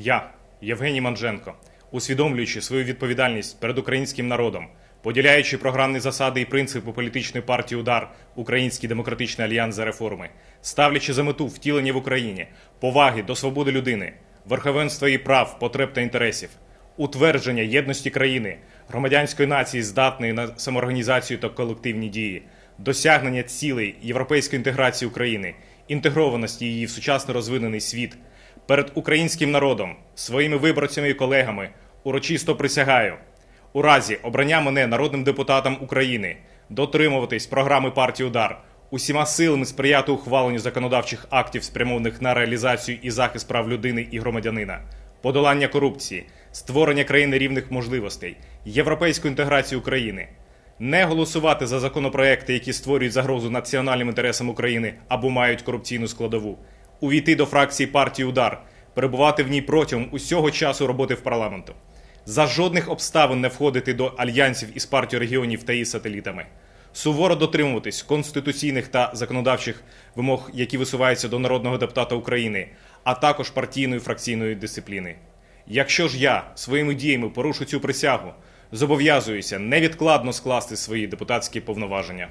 Я, Євгеній Манженко, усвідомлюючи свою відповідальність перед українським народом, поділяючи програмні засади і принципи політичної партії Удар Український демократичний альянс за реформи, ставлячи за мету втілення в Україні поваги до свободи людини, верховенства її прав, потреб та інтересів, утвердження єдності країни, громадянської нації, здатної на самоорганізацію та колективні дії, досягнення цілей європейської інтеграції України, інтегрованості її в сучасно розвинений світ. Перед українським народом, своїми виборцями і колегами урочисто присягаю у разі обрання мене народним депутатом України дотримуватись програми партії Удар, усіма силами сприяти ухваленню законодавчих актів, спрямованих на реалізацію і захист прав людини і громадянина, подолання корупції, створення країни рівних можливостей, європейську інтеграцію України. Не голосувати за законопроекти, які створюють загрозу національним інтересам України або мають корупційну складову, увійти до фракції партії Удар, перебувати в ній протягом усього часу роботи в парламенту, за жодних обставин не входити до альянсів із партією регіонів та її сателітами, суворо дотримуватись конституційних та законодавчих вимог, які висуваються до народного депутата України, а також партійної фракційної дисципліни. Якщо ж я своїми діями порушу цю присягу, зобов'язуюся невідкладно скласти свої депутатські повноваження.